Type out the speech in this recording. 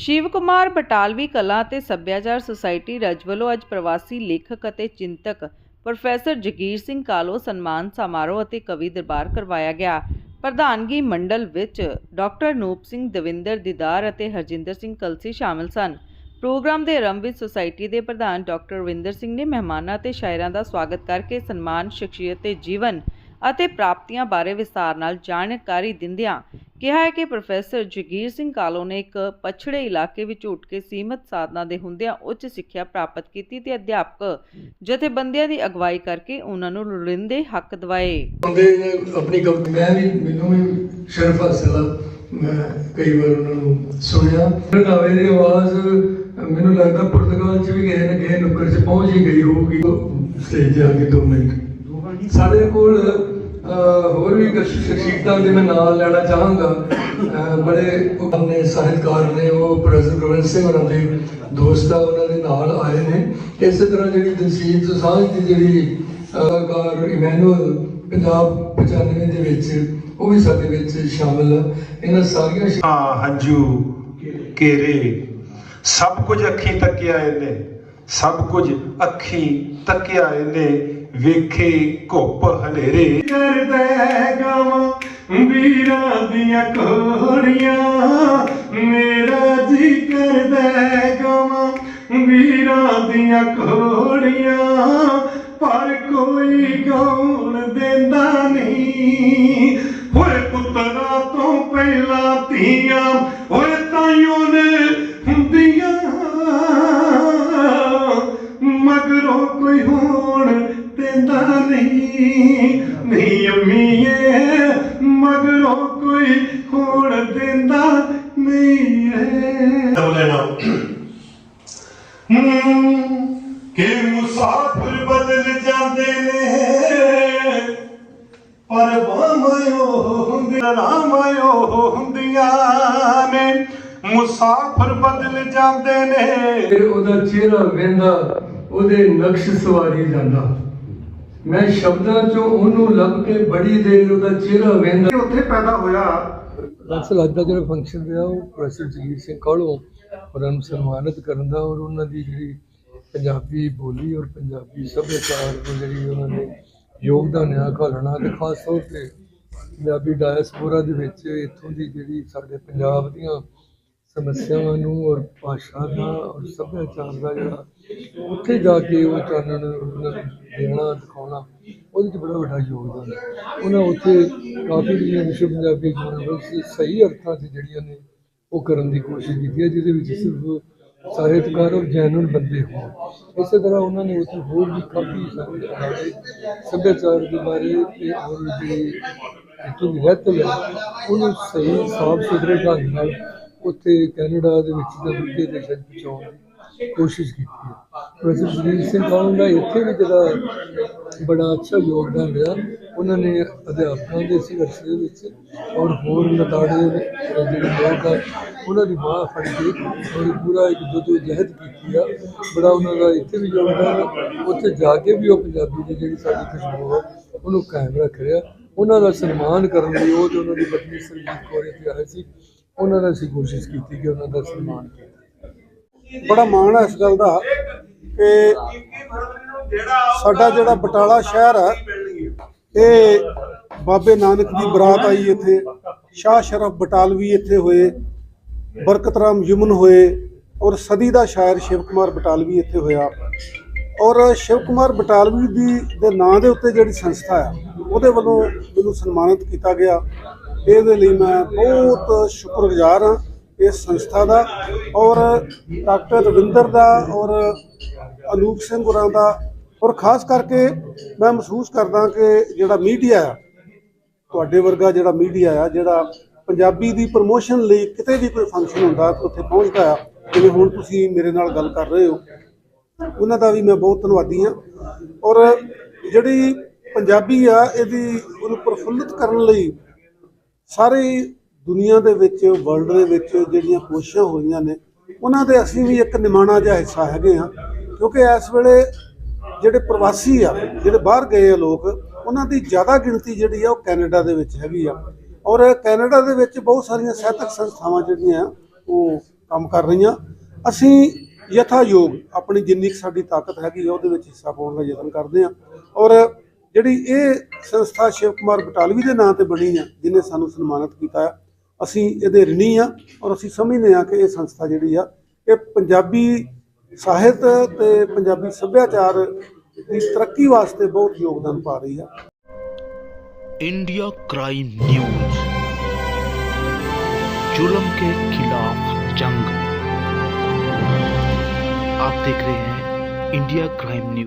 ਸ਼ਿਵ ਕੁਮਾਰ ਬਟਾਲਵੀ ਕਲਾ ਅਤੇ ਸੱਭਿਆਚਾਰ ਸੁਸਾਇਟੀ ਰਜ ਵੱਲੋਂ ਅੱਜ ਪ੍ਰਵਾਸੀ ਲੇਖਕ ਅਤੇ ਚਿੰਤਕ ਪ੍ਰੋਫੈਸਰ ਜਗੀਰ ਸਿੰਘ ਕਾਲੋ ਸਨਮਾਨ ਸਮਾਰੋਹ ਅਤੇ ਕਵੀ ਦਰਬਾਰ ਕਰਵਾਇਆ ਗਿਆ। ਪ੍ਰਧਾਨਗੀ ਮੰਡਲ ਵਿੱਚ ਡਾਕਟਰ ਨੂਪ ਸਿੰਘ ਦਵਿੰਦਰ ਦੀਦਾਰ ਅਤੇ ਹਰਜਿੰਦਰ ਸਿੰਘ ਕਲਸੀ ਸ਼ਾਮਲ ਸਨ। ਪ੍ਰੋਗਰਾਮ ਦੇ ਆਰੰਭ ਵਿੱਚ ਸੁਸਾਇਟੀ ਦੇ ਪ੍ਰਧਾਨ ਡਾਕਟਰ ਰਵਿੰਦਰ ਸਿੰਘ ਨੇ ਮਹਿਮਾਨਾਂ ਤੇ ਸ਼ਾਇਰਾਂ ਦਾ ਸਵਾਗਤ ਕਰਕੇ ਸਨਮਾਨ, ਸ਼ਖਸੀਅਤ ਤੇ ਜੀਵਨ ਅਤੇ ਪ੍ਰਾਪਤੀਆਂ ਬਾਰੇ ਵਿਸਤਾਰ ਨਾਲ ਜਾਣਕਾਰੀ ਦਿੰਦਿਆਂ ਕਿਹਾ ਹੈ ਕਿ ਪ੍ਰੋਫੈਸਰ ਜਗੀਰ ਸਿੰਘ ਕਾਲੋ ਨੇ ਇੱਕ ਪਛੜੇ ਇਲਾਕੇ ਵਿੱਚ ਉੱਠ ਕੇ ਸੀਮਤ ਸਾਧਨਾਂ ਦੇ ਹੁੰਦਿਆਂ ਉੱਚ ਸਿੱਖਿਆ ਪ੍ਰਾਪਤ ਕੀਤੀ ਤੇ ਅਧਿਆਪਕ ਜਥੇਬੰਦੀਆਂ ਦੀ ਅਗਵਾਈ ਕਰਕੇ ਉਹਨਾਂ ਨੂੰ ਲੋੜੀਂਦੇ ਹੱਕ ਦਿਵਾਏ। ਬੰਦੇ ਨੇ ਆਪਣੀ ਕਵਿਤਾ ਮੈਂ ਵੀ ਮੈਨੂੰ ਵੀ ਸ਼ਰਫ ਹਾਸਲ ਮੈਂ ਕਈ ਵਾਰ ਉਹਨਾਂ ਨੂੰ ਸੁਣਿਆ। ਰੰਗਾਵੇ ਦੀ ਆਵਾਜ਼ ਮੈਨੂੰ ਲੱਗਦਾ ਪੁਰਤਗਾਲ ਚ ਵੀ ਗਏ ਨੇ ਗਏ ਨੁੱਕਰ ਚ ਪਹੁੰਚ ਹੀ ਗਈ ਹੋਊਗੀ। ਸਟੇਜ ਤੇ ਆ ਕੇ ਦੋ ਮਿੰਟ। ਸਾਡੇ ਕੋਲ ਹੋਰ ਵੀ ਕੁਝ ਸ਼ਖਸੀਅਤਾਂ ਦੇ ਮੈਂ ਨਾਮ ਲੈਣਾ ਚਾਹਾਂਗਾ। ਬੜੇ ਉਹ ਸਾਹਿਤਕਾਰ ਨੇ, ਉਹ ਪ੍ਰੋਫੈਸਰ ਗੋਬਿੰਦ ਸਿੰਘ ਹੋਰਾਂ ਦੇ ਦੋਸਤ ਆ, ਉਹਨਾਂ ਦੇ ਨਾਲ ਆਏ ਨੇ। ਇਸੇ ਤਰ੍ਹਾਂ ਜਿਹੜੀ ਦਲਸੀਰ ਦੋਸਾਂਝ ਦੀ ਜਿਹੜੀ ਅਦਾਕਾਰ ਇਮੈਨੂਅਲ ਪੰਜਾਬ 95 ਦੇ ਵਿੱਚ, ਉਹ ਵੀ ਸਾਡੇ ਵਿੱਚ ਸ਼ਾਮਲ ਇਹਨਾਂ ਸਾਰੀਆਂ ਸ਼- ਹੰਝੂ ਕੇਰੇ ਸਭ ਕੁਝ ਅੱਖੀ ਤੱਕਿਆ ਇਹਨੇ। ਸਭ ਕੁਝ ਅੱਖੀ ਤੱਕਿਆ ਇਹਨੇ। ਵੇਖੇ ਘੁੱਪ ਹਨੇਰੇ। ਕਰਦਾ ਗਾਵਾਂ ਵੀਰਾਂ ਦੀਆਂ ਕੋੜੀਆਂ ਮੇਰਾ ਜੀ ਕਰਦਾ ਗਾਵਾਂ ਵੀਰਾਂ ਦੀਆਂ ਕੋੜੀਆਂ ਪਰ ਕੋਈ ਗਾਉਣ ਦਿੰਦਾ ਨਹੀਂ। ਹੋਏ ਪੁੱਤਰਾ ਤੋਂ ਪਹਿਲਾਂ ਧੀਆਂ ਹੋਏ ਤਾਈਓ ਨੇ ਹੁੰਦੀਆਂ। ਮਗਰੋਂ ਕੋਈ ਹੋਣ ਦਿੰਦਾ ਨਹੀਂ ਨਹੀਂ ਅੰਮੀਏ ਮਗਰੋਂ ਕੋਈ ਹੋਣ ਦਿੰਦਾ ਨਹੀਂ ਏ ਲੈਣਾ ਕਿ ਮੁਸਾਫਿਰ ਬਦਲ ਜਾਂਦੇ ਨੇ। ਪਰ ਬਾਮਾਇਓ ਹੁੰਦੀਆਂ ਰਾਮਾਇਓ ਹੁੰਦੀਆਂ ਨੇ ਮੁਸਾਫ਼ਰ ਬਦਲ ਜਾਂਦੇ ਨੇ ਫਿਰ ਉਹਦਾ ਚਿਹਰਾ ਵੇਂਦਾ ਉਹਦੇ ਨਕਸ਼ ਸਵਾਰੀ ਜਾਂਦਾ। ਮੈਂ ਸ਼ਬਦਾਂ ਚੋਂ ਉਹਨੂੰ ਲੱਭ ਕੇ ਬੜੀ ਦੇਰ ਉਹਦਾ ਚਿਹਰਾ ਵੇਂਦਾ ਉੱਥੇ ਪੈਦਾ ਹੋਇਆ। ਦਰਅਸਲ ਅੱਜ ਦਾ ਜਿਹੜਾ ਫੰਕਸ਼ਨ ਰਿਹਾ ਉਹ ਪ੍ਰੋਫੈਸਰ ਜਗੀਰ ਸਿੰਘ ਕਾਹਲੋਂ ਉਹਨਾਂ ਨੂੰ ਸਨਮਾਨਿਤ ਕਰਨ ਦਾ ਔਰ ਉਹਨਾਂ ਦੀ ਜਿਹੜੀ ਪੰਜਾਬੀ ਬੋਲੀ ਔਰ ਪੰਜਾਬੀ ਸੱਭਿਆਚਾਰ ਨੂੰ ਜਿਹੜੀ ਉਹਨਾਂ ਨੇ ਯੋਗਦਾਨ ਆ ਘਾਲਣਾ ਤੇ ਖਾਸ ਤੌਰ ਤੇ ਪੰਜਾਬੀ ਡਾਇਸਪੋਰਾ ਦੇ ਵਿੱਚ ਇੱਥੋਂ ਦੀ ਜਿਹੜੀ ਸਾਡੇ ਪੰਜਾਬ ਦੀਆਂ ਸਮੱਸਿਆਵਾਂ ਨੂੰ ਔਰ ਭਾਸ਼ਾ ਦਾ ਔਰ ਸੱਭਿਆਚਾਰ ਦਾ ਜਿਹੜਾ ਉੱਥੇ ਜਾ ਕੇ ਉਹ ਚਾਨਣ, ਉਹਨਾਂ ਨੂੰ ਦੇਣਾ, ਦਿਖਾਉਣਾ, ਉਹਦੇ 'ਚ ਬੜਾ ਵੱਡਾ ਯੋਗਦਾਨ ਹੈ। ਉਹਨਾਂ ਉੱਥੇ ਕਾਫੀ ਜਿਹੜੀਆਂ ਵਿਸ਼ਵ ਪੰਜਾਬੀ ਯੂਨੀਵਰਸਿਟੀ ਸਹੀ ਅਰਥਾਂ 'ਚ ਜਿਹੜੀਆਂ ਨੇ, ਉਹ ਕਰਨ ਦੀ ਕੋਸ਼ਿਸ਼ ਕੀਤੀ ਹੈ, ਜਿਹਦੇ ਵਿੱਚ ਸਿਰਫ ਸਾਹਿਤਕਾਰ ਔਰ ਜੈਨੂਨ ਬੰਦੇ ਹੋਣ। ਇਸੇ ਤਰ੍ਹਾਂ ਉਹਨਾਂ ਨੇ ਉੱਥੇ ਹੋਰ ਵੀ ਕਾਫੀ ਸਾਰੇ ਅਦਾਰੇ ਸੱਭਿਆਚਾਰ ਦੇ ਬਾਰੇ ਤੇ ਔਰ ਜਿਹੜੀ ਇੱਥੋਂ ਦੀ ਰਹਿਤ ਹੈ ਉਹਨੂੰ ਸਹੀ ਸਾਫ਼ ਸੁਥਰੇ ਢੰਗ ਨਾਲ ਉੱਥੇ ਕੈਨੇਡਾ ਦੇ ਵਿੱਚ ਜਾਂ ਦੂਜੇ ਦੇਸ਼ਾਂ 'ਚ ਪਹੁੰਚਾਉਣ ਦੀ ਕੋਸ਼ਿਸ਼ ਕੀਤੀ ਹੈ। ਪ੍ਰੋਫੈਸਰ ਜਗੀਰ ਸਿੰਘ ਕਾਲਨ ਦਾ ਇੱਥੇ ਵੀ ਜਿਹੜਾ ਬੜਾ ਅੱਛਾ ਯੋਗਦਾਨ ਰਿਹਾ, ਉਹਨਾਂ ਨੇ ਅਧਿਆਪਕਾਂ ਦੇ ਸੰਘਰਸ਼ ਦੇ ਵਿੱਚ ਔਰ ਹੋਰ ਨਤਾੜੇ ਦੇ ਜਿਹੜੇ ਲੋਕ ਆ, ਉਹਨਾਂ ਦੀ ਬਾਹ ਫੜ ਕੇ ਔਰ ਪੂਰਾ ਇੱਕ ਜਦੋਂ ਜਹਿਦ ਕੀਤੀ ਆ। ਬੜਾ ਉਹਨਾਂ ਦਾ ਇੱਥੇ ਵੀ ਯੋਗਦਾਨ ਆ। ਉੱਥੇ ਜਾ ਕੇ ਵੀ ਉਹ ਪੰਜਾਬੀ ਦੀ ਜਿਹੜੀ ਸਾਡੀ ਖੁਸ਼ਬੂ ਆ, ਉਹਨੂੰ ਕਾਇਮ ਰੱਖ ਰਿਹਾ। ਉਹਨਾਂ ਦਾ ਸਨਮਾਨ ਕਰਨ ਲਈ ਉਹ ਤੇ ਉਹਨਾਂ ਦੀ ਪਤਨੀ ਸਰਜੀਤ ਕੌਰ ਇੱਥੇ ਆਏ ਸੀ ਉਹਨਾਂ ਨੇ ਅਸੀਂ ਕੋਸ਼ਿਸ਼ ਕੀਤੀ ਕਿ ਉਹਨਾਂ ਦਾ ਸਨਮਾਨ ਕੀਤਾ। ਬੜਾ ਮਾਣ ਹੈ ਇਸ ਗੱਲ ਦਾ ਕਿ ਸਾਡਾ ਜਿਹੜਾ ਬਟਾਲਾ ਸ਼ਹਿਰ ਹੈ, ਇਹ ਬਾਬੇ ਨਾਨਕ ਦੀ ਬਰਾਤ ਆਈ ਇੱਥੇ। ਸ਼ਾਹ ਸ਼ਰਫ ਬਟਾਲਵੀ ਇੱਥੇ ਹੋਏ, ਬਰਕਤ ਰਾਮ ਯਮਨ ਹੋਏ ਔਰ ਸਦੀ ਦਾ ਸ਼ਾਇਰ ਸ਼ਿਵ ਕੁਮਾਰ ਬਟਾਲਵੀ ਇੱਥੇ ਹੋਇਆ। ਔਰ ਸ਼ਿਵ ਕੁਮਾਰ ਬਟਾਲਵੀ ਦੀ ਦੇ ਨਾਂ ਦੇ ਉੱਤੇ ਜਿਹੜੀ ਸੰਸਥਾ ਹੈ, ਉਹਦੇ ਵੱਲੋਂ ਮੈਨੂੰ ਸਨਮਾਨਿਤ ਕੀਤਾ ਗਿਆ। ਇਹਦੇ ਲਈ ਮੈਂ ਬਹੁਤ ਸ਼ੁਕਰਗੁਜ਼ਾਰ ਹਾਂ ਇਸ ਸੰਸਥਾ ਦਾ ਔਰ ਡਾਕਟਰ ਰਵਿੰਦਰ ਦਾ ਔਰ ਅਨੂਪ ਸਿੰਘ ਗੁਰਾਂ ਦਾ ਔਰ ਖਾਸ ਕਰਕੇ ਮੈਂ ਮਹਿਸੂਸ ਕਰਦਾ ਕਿ ਜਿਹੜਾ ਮੀਡੀਆ ਆ, ਤੁਹਾਡੇ ਵਰਗਾ ਜਿਹੜਾ ਮੀਡੀਆ ਆ, ਜਿਹੜਾ ਪੰਜਾਬੀ ਦੀ ਪ੍ਰਮੋਸ਼ਨ ਲਈ ਕਿਤੇ ਵੀ ਕੋਈ ਫੰਕਸ਼ਨ ਹੁੰਦਾ, ਉੱਥੇ ਪਹੁੰਚਦਾ ਆ, ਜਿਵੇਂ ਹੁਣ ਤੁਸੀਂ ਮੇਰੇ ਨਾਲ ਗੱਲ ਕਰ ਰਹੇ ਹੋ, ਉਹਨਾਂ ਦਾ ਵੀ ਮੈਂ ਬਹੁਤ ਧੰਨਵਾਦੀ ਹਾਂ। ਔਰ ਜਿਹੜੀ ਪੰਜਾਬੀ ਆ, ਇਹਦੀ ਉਹਨੂੰ ਪ੍ਰਫੁੱਲਿਤ ਕਰਨ ਲਈ ਸਾਰੀ ਦੁਨੀਆ ਦੇ ਵਿੱਚ ਵਰਲਡ ਦੇ ਵਿੱਚ ਜਿਹੜੀਆਂ ਕੋਸ਼ਿਸ਼ਾਂ ਹੋਈਆਂ ਨੇ, ਉਹਨਾਂ ਦੇ ਅਸੀਂ ਵੀ ਇੱਕ ਨਿਮਾਣਾ ਜਿਹਾ ਹਿੱਸਾ ਹੈਗੇ ਆ ਕਿਉਂਕਿ ਇਸ ਵੇਲੇ ਜਿਹੜੇ ਪ੍ਰਵਾਸੀ ਆ, ਜਿਹੜੇ ਬਾਹਰ ਗਏ ਆ ਲੋਕ, ਉਹਨਾਂ ਦੀ ਜ਼ਿਆਦਾ ਗਿਣਤੀ ਜਿਹੜੀ ਆ ਉਹ ਕੈਨੇਡਾ ਦੇ ਵਿੱਚ ਹੈਗੀ ਆ। ਔਰ ਕੈਨੇਡਾ ਦੇ ਵਿੱਚ ਬਹੁਤ ਸਾਰੀਆਂ ਸਾਹਿਤਕ ਸੰਸਥਾਵਾਂ ਜਿਹੜੀਆਂ, ਉਹ ਕੰਮ ਕਰ ਰਹੀਆਂ। ਅਸੀਂ ਯਥਾਯੋਗ ਆਪਣੀ ਜਿੰਨੀ ਕੁ ਸਾਡੀ ਤਾਕਤ ਹੈਗੀ ਆ, ਉਹਦੇ ਵਿੱਚ ਹਿੱਸਾ ਪਾਉਣ ਦਾ ਯਤਨ ਕਰਦੇ ਹਾਂ। ਔਰ ਜਿਹੜੀ ਇਹ ਸੰਸਥਾ ਸ਼ਿਵ ਕੁਮਾਰ ਬਟਾਲਵੀ ਦੇ ਨਾਂ ਤੇ ਬਣੀ ਆ ਜਿਹਨੇ ਸਾਨੂੰ ਸਨਮਾਨਿਤ ਕੀਤਾ ਆ ਅਸੀਂ ਇਹਦੇ ਰਿਣੀ ਆ ਔਰ ਅਸੀਂ ਸਮਝਦੇ ਆ ਕਿ ਇਹ ਸੰਸਥਾ ਜਿਹੜੀ ਆ ਇਹ ਪੰਜਾਬੀ ਸਾਹਿਤ ਤੇ ਪੰਜਾਬੀ ਸੱਭਿਆਚਾਰ ਦੀ ਤਰੱਕੀ ਵਾਸਤੇ ਬਹੁਤ ਯੋਗਦਾਨ ਪਾ ਰਹੀ ਆ इंडिया क्राइम न्यूज जुल्म के खिलाफ जंग आप देख रहे हैं इंडिया क्राइम न्यूज